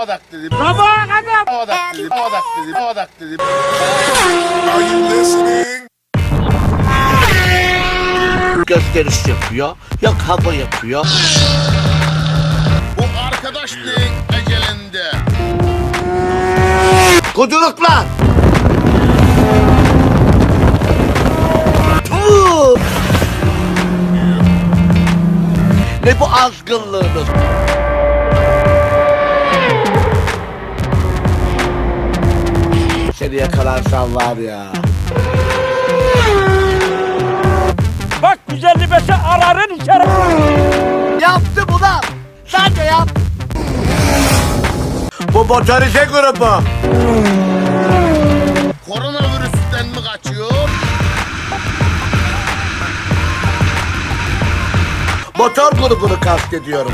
Havadak dedim. Sabaha kadar. Havadak dedim. Havadak dedim. Havadak dedim. Are you listening? gösteriş yapıyor. Yok hava yapıyor. Bu arkadaşlığın ecelinde. Kuduruklar! Tuuu! Ne bu azgınlığınız? Seni yakalarsam var ya. Bak 155'e ararın içeri. Yaptım ulan! Sen de yap! Bu motorize grubu. Koronavirüsten mi kaçıyor? Motor grubunu kastediyorum.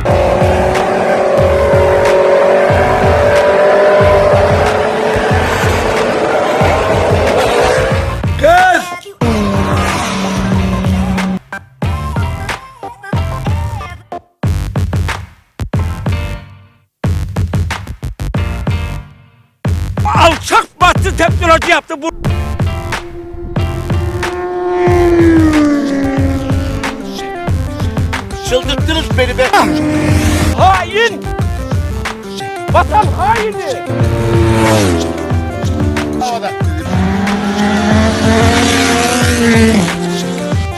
Alçak batı teknoloji yaptı bu. Çıldırttınız beni be. Hain. Vatan haini.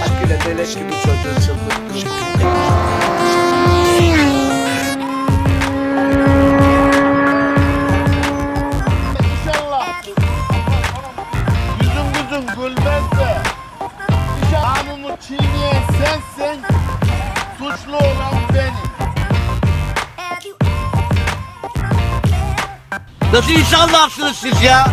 Akile melek gibi çocuğu gülmezse. Kanunu çiğneyen sensin. Suçlu olan benim. Nasıl insanlarsınız siz ya?